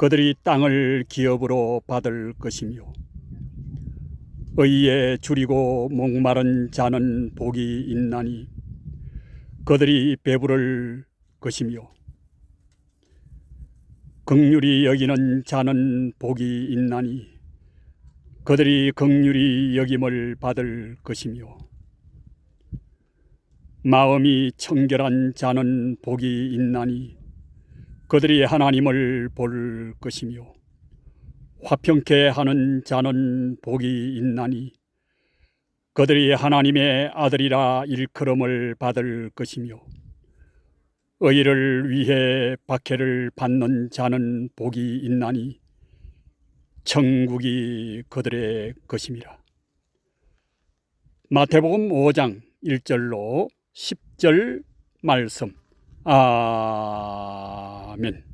그들이 땅을 기업으로 받을 것이며 의에 줄이고 목마른 자는 복이 있나니 그들이 배부를 것이며 극률이 여기는 자는 복이 있나니 그들이 극률이 여김을 받을 것이며 마음이 청결한 자는 복이 있나니 그들이 하나님을 볼 것이며 화평케 하는 자는 복이 있나니 그들이 하나님의 아들이라 일컬음을 받을 것이며 의를 위해 박해를 받는 자는 복이 있나니 천국이 그들의 것임이라. 마태복음 5장 1절로 10절 말씀. 아 Amen.